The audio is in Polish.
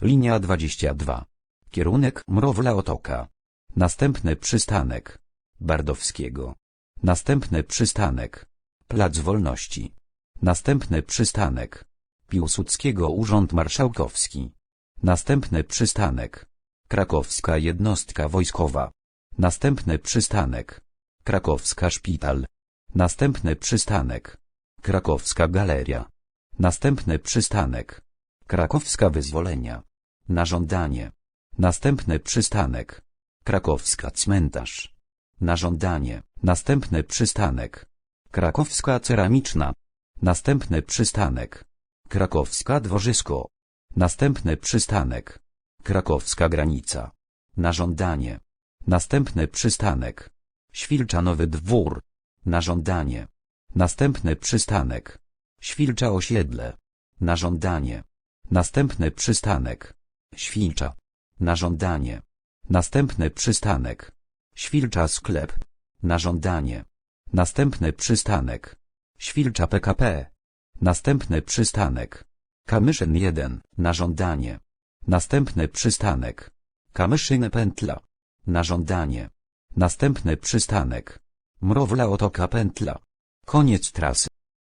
Linia 22. Kierunek Mrowla Otoka. Następny przystanek. Bardowskiego. Następny przystanek. Plac Wolności. Następny przystanek. Piłsudskiego Urząd Marszałkowski. Następny przystanek. Krakowska Jednostka Wojskowa. Następny przystanek. Krakowska Szpital. Następny przystanek. Krakowska Galeria. Następny przystanek. Krakowska Wyzwolenia. Na żądanie. Następny przystanek. Krakowska Cmentarz. Na żądanie. Następny przystanek. Krakowska Ceramiczna. Następny przystanek. Krakowska Dworzysko. Następny przystanek. Krakowska Granica. Na żądanie. Następny przystanek. Świlczanowy Dwór. Na żądanie. Następny przystanek. Świlcza Osiedle. Na żądanie. Następny przystanek. Świlcza. Na żądanie. Następny przystanek. Świlcza Sklep. Na żądanie. Następny przystanek. Świlcza PKP. Następny przystanek. Kamyszyn 1. Na żądanie. Następny przystanek. Kamyszyn Pętla. Na żądanie. Następny przystanek. Mrowla Otoka Pętla. Koniec trasy.